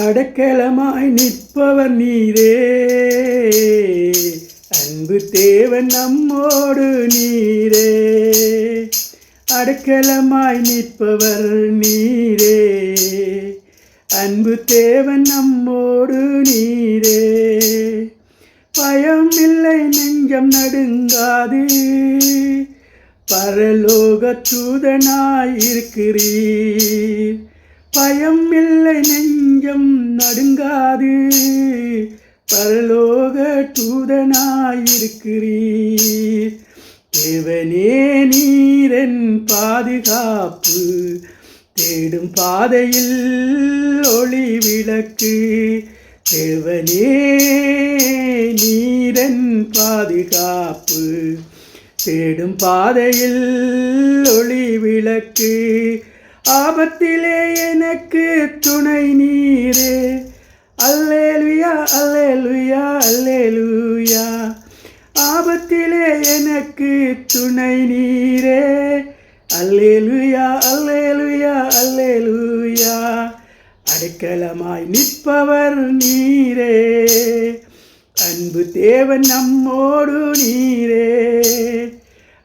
அடக்கலமாய் நிற்பவர் நீரே. அன்பு தேவன் நம்மோடு நீரே. அடக்கலமாய் நிற்பவர் நீரே. அன்பு தேவன் நம்மோடு நீரே. பயம் இல்லை நெஞ்சம் நடுங்காது. பரலோக தூதனாய் இருக்கிறீர். பயம் இல்லை நெஞ்சம் நடுங்காது பரலோக தூதனாயிருக்கிறீர். தேவனே நீரன் பாதுகாப்பு தேடும் பாதையில் ஒளி விளக்கு தேவனே நீரன் பாதுகாப்பு தேடும் பாதையில் ஒளி விளக்கு ஆபத்திலே எனக்கு துணை நீரே. நீரே. அல்லேலுயா அல்லேலுயா அல்லேலுயா. அடைக்கலமாய் நிற்பவர் நீரே. அன்பு தேவன் நம்மோடு நீரே.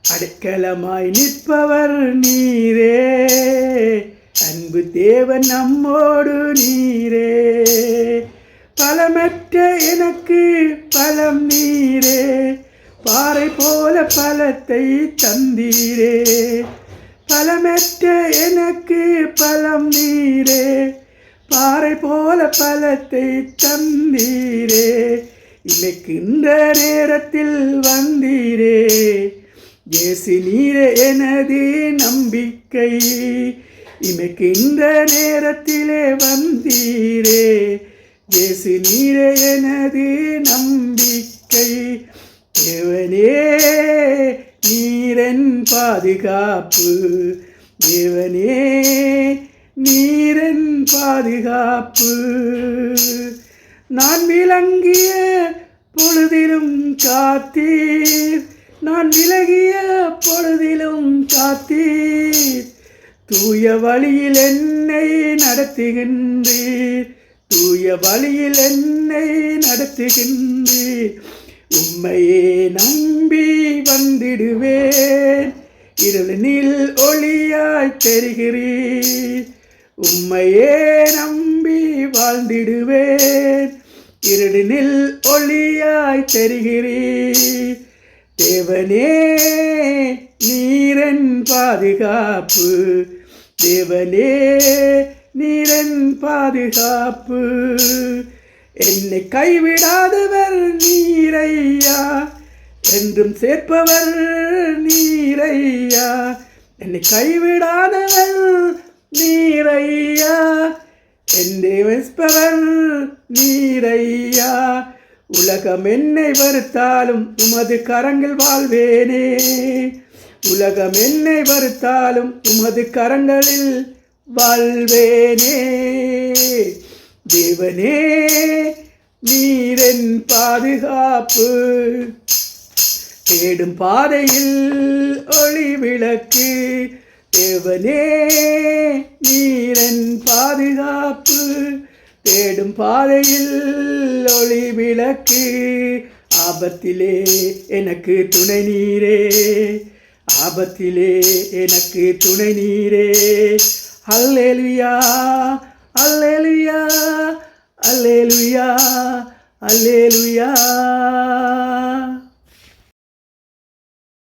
அடைக்கலமாய் நிற்பவர் நீரே. அன்பு தேவன் நம்மோடு நீரே. பலமற்ற எனக்கு பலம் நீரே. பாறை போல பலத்தை தந்தீரே. பலமற்ற எனக்கு பலம் நீரே. பாறை போல பலத்தை தந்தீரே. இமைக்கின்ற நேரத்தில் வந்தீரே. இயேசு நீரே எனது நம்பிக்கை. இமைக்கின்ற நேரத்திலே வந்தீரே. இயேசு நீரே எனது நம்பிக்கை. தேவனே நீரன் பாதுகாப்பு. தேவனே நீரன் பாதுகாப்பு. நான் விளங்கிய பொழுதிலும் காத்தீர். நான் விலகிய பொழுதிலும் காத்தீர். தூய வழியில் என்னை நடத்துகின்றீர். தூய வழியில் என்னை நடத்துகின்றீர். உம்மையே நம்பி வந்திடுவேன். இருளினில் ஒளியாய் தெரிகிறீர். உம்மையே நம்பி வாழ்ந்திடுவேன். இருளினில் ஒளியாய் தெரிகிறீர். தேவனே நீரன் பாதுகாப்பு. தேவனே நீரன் பாதுகாப்பு. என்னை கைவிடாதவர் நீரையா? என்றும் சேர்ப்பவர் நீரையா? என்னை கைவிடாதவர் நீரையா? என்னை வைப்பவர் நீரையா? உலகம் என்னை வருத்தாலும் உமது கரங்கள் வாழ்வேனே. உலகம் என்னை வருத்தாலும் உமது கரங்களில் வாழ்வேனே. தேவனே நீரன் பாதுகாப்பு. தேடும் பாதையில் ஒளி விளக்கு. தேவனே நீரன் பாதுகாப்பு. தேடும் பாதையில் ஒளி விளக்கு. ஆபத்திலே எனக்கு துணை நீரே. ஆபத்திலே எனக்கு துணை நீரே. அல்லேலுயா அல்லேலுயா. அல்லேலுயா அல்லேலுயா